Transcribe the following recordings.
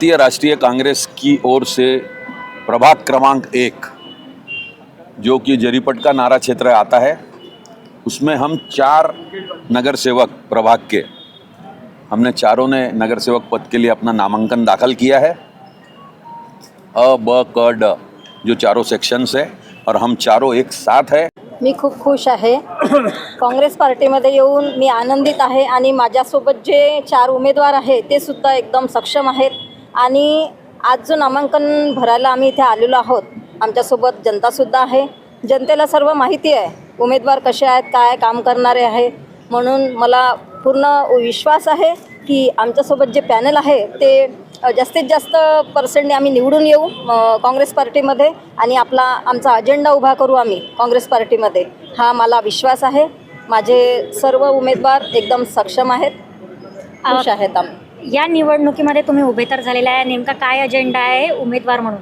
भारतीय राष्ट्रीय कांग्रेस की ओर से प्रभाग क्रमांक एक, जो कि जरीपट का नारा क्षेत्र आता है, उसमें हम चार नगर सेवक प्रभाग के, हमने चारों ने नगर सेवक पद के लिए अपना नामांकन दाखिल किया है। अ, ब, क, ड, जो चारों सेक्शंस है, और हम चारों एक साथ है। मी खूप खुश आहे. काँग्रेस पार्टीमध्ये येऊन मी आनंदित आहे आणि माझ्यासोबत जे चार उमेदवार आहेत, ते सुद्धा एकदम सक्षम आहेत. आणि आज जो नामांकन भरायला आम्ही इथे आलेलो आहोत आमच्यासोबत जनतासुद्धा आहे. जनतेला सर्व माहिती आहे उमेदवार कसे आहेत काय काम करणारे आहे. म्हणून मला पूर्ण विश्वास आहे की आमच्यासोबत जे पॅनल आहे ते जास्तीत जास्त पर्सेंटने आम्ही निवडून येऊ काँग्रेस पार्टीमध्ये आणि आपला आमचा अजेंडा उभा करू आम्ही काँग्रेस पार्टीमध्ये. हा मला विश्वास आहे. माझे सर्व उमेदवार एकदम सक्षम आहेत. खुश आहेत आम्ही. या निवडणुकीमध्ये तुम्ही उभे तर झालेला आहे. नेमका काय अजेंडा आहे उमेदवार म्हणून?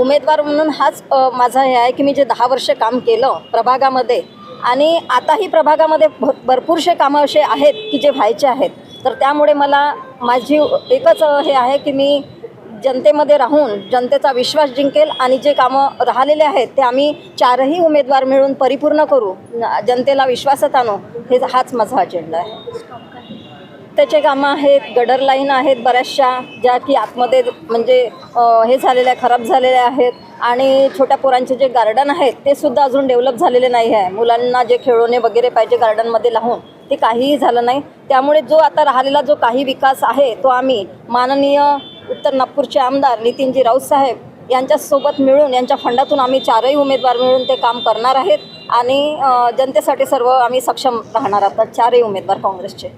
उमेदवार म्हणून हाच अ, माझा हे आहे की मी जे दहा वर्ष काम केलं प्रभागामध्ये आणि आताही प्रभागामध्ये भ भरपूरसे कामं असे आहेत की जे व्हायचे आहेत. तर त्यामुळे मला माझी एकच अ, हे आहे की मी जनतेमध्ये राहून जनतेचा विश्वास जिंकेल आणि जे कामं राहिलेले आहेत ते आम्ही चारही उमेदवार मिळून परिपूर्ण करू. न- जनतेला विश्वासात आणू. हे हाच माझा अजेंडा आहे. त्याचे कामं आहेत गडर लाईन आहेत बऱ्याचशा ज्या की आतमध्ये म्हणजे हे झालेल्या खराब झालेल्या आहेत. आणि छोट्या पोरांचे जे गार्डन आहेत ते सुद्धा अजून डेव्हलप झालेले नाही आहे. मुलांना जे खेळवणे वगैरे पाहिजे गार्डनमध्ये लावून ते काहीही झालं नाही. त्यामुळे जो आता राहिलेला जो काही विकास आहे तो आम्ही माननीय उत्तर नागपूरचे आमदार नितीनजी राऊत साहेब यांच्यासोबत मिळून यांच्या फंडातून आम्ही चारही उमेदवार मिळून ते काम करणार आहेत. आणि जनतेसाठी सर्व आम्ही सक्षम राहणार आहोत. चारही उमेदवार काँग्रेसचे.